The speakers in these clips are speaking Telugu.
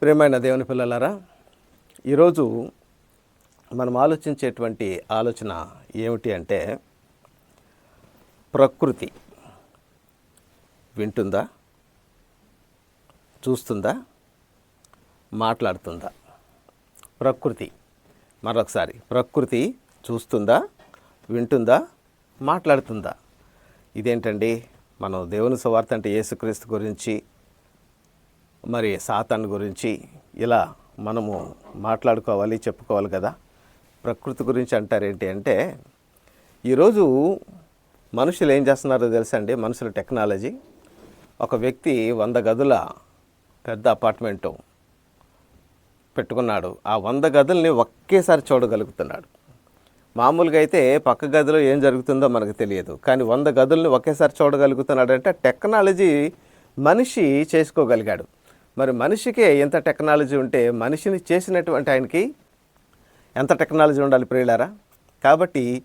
ప్రియమైన దేవుని పిల్లలారా ఈరోజు మనం ఆలోచించేటువంటి ఆలోచన ఏమిటి అంటే ప్రకృతి వింటుందా? చూస్తుందా? మాట్లాడుతుందా? ప్రకృతి మరొకసారి ప్రకృతి చూస్తుందా? వింటుందా? మాట్లాడుతుందా? ఇదేంటండి మనం దేవుని సువార్త అంటే యేసుక్రీస్తు గురించి మరి సాతాన్ గురించి ఇలా మనము మాట్లాడుకోవాలి చెప్పుకోవాలి కదా. ప్రకృతి గురించి అంటారేంటి అంటే ఈరోజు మనుషులు ఏం చేస్తున్నారో తెలుసా అండి మనుషుల టెక్నాలజీ. ఒక వ్యక్తి వంద గదుల పెద్ద అపార్ట్మెంటు పెట్టుకున్నాడు. ఆ వంద గదుల్ని ఒకేసారి చూడగలుగుతున్నాడు. మామూలుగా అయితే పక్క గదిలో ఏం జరుగుతుందో మనకు తెలియదు. కానీ వంద గదుల్ని ఒకేసారి చూడగలుగుతున్నాడు అంటే టెక్నాలజీ మనిషి చేసుకోగలిగాడు. మరి మనిషికే ఎంత టెక్నాలజీ ఉంటే మనిషిని చేసినటువంటి ఆయనకి ఎంత టెక్నాలజీ ఉండాలి ప్రియులారా? కాబట్టి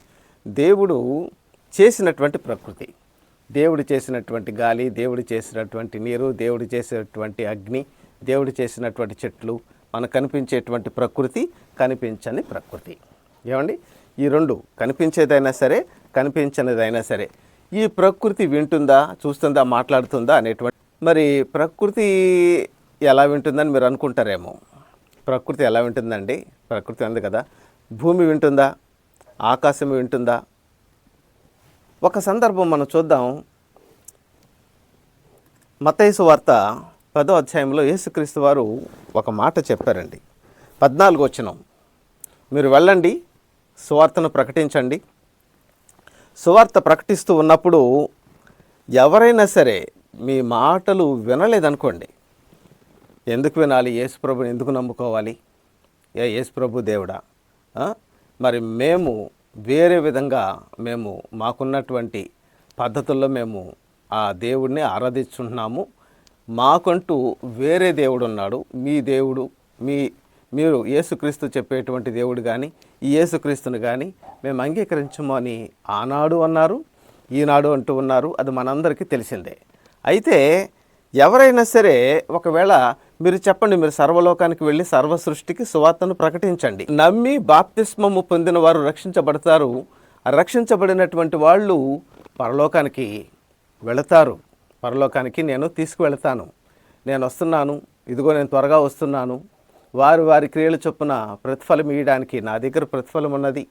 దేవుడు చేసినటువంటి ప్రకృతి. దేవుడు చేసినటువంటి గాలి దేవుడు చేసినటువంటి నీరు దేవుడు చేసినటువంటి అగ్ని దేవుడు చేసినటువంటి చెట్లు మనకు కనిపించేటువంటి ప్రకృతి కనిపించని ప్రకృతి. ఏమండి? ఈ రెండు కనిపించేదైనా సరే కనిపించనిదైనా సరే. ఈ ప్రకృతి వింటుందా చూస్తుందా మాట్లాడుతుందా అనేటువంటి మరి ప్రకృతి ఎలా వింటుందని మీరు అనుకుంటారేమో. ప్రకృతి ఎలా వింటుందండి? ప్రకృతి ఉంది కదా. భూమి వింటుందా? ఆకాశం వింటుందా? ఒక సందర్భం మనం చూద్దాం. మతైసు వార్త పదో అధ్యాయంలో యేసుక్రీస్తు వారు ఒక మాట చెప్పారండి. పద్నాలుగు వచ్చినం మీరు వెళ్ళండి సువార్తను ప్రకటించండి. సువార్త ప్రకటిస్తూ ఉన్నప్పుడు ఎవరైనా సరే మీ మాటలు వినలేదనుకోండి. ఎందుకు వినాలి? యేసుప్రభుని ఎందుకు నమ్ముకోవాలి? ఏ యేసుప్రభు దేవుడా? మరి మేము వేరే విధంగా మేము మాకున్నటువంటి పద్ధతుల్లో మేము ఆ దేవుడిని ఆరాధించుంటున్నాము. మాకంటూ వేరే దేవుడు ఉన్నాడు. మీ దేవుడు మీ మీరు యేసుక్రీస్తు చెప్పేటువంటి దేవుడు కానీ ఈ యేసుక్రీస్తుని కానీ మేము అంగీకరించము అని ఆనాడు అన్నారు ఈనాడు అంటూ ఉన్నారు. అది మనందరికీ తెలిసిందే. అయితే ఎవరైనా సరే ఒకవేళ మీరు చెప్పండి మీరు సర్వలోకానికి వెళ్ళి సర్వ సృష్టికి సువార్తను ప్రకటించండి. నమ్మి బాప్తిస్మము పొందిన వారు రక్షించబడతారు. రక్షించబడినటువంటి వాళ్ళు పరలోకానికి వెళతారు. పరలోకానికి నేను తీసుకువెళతాను. నేను వస్తున్నాను. ఇదిగో నేను త్వరగా వస్తున్నాను. వారు వారి క్రియల చొప్పున ప్రతిఫలం ఇవ్వడానికి నా దగ్గర ప్రతిఫలం ఉన్నది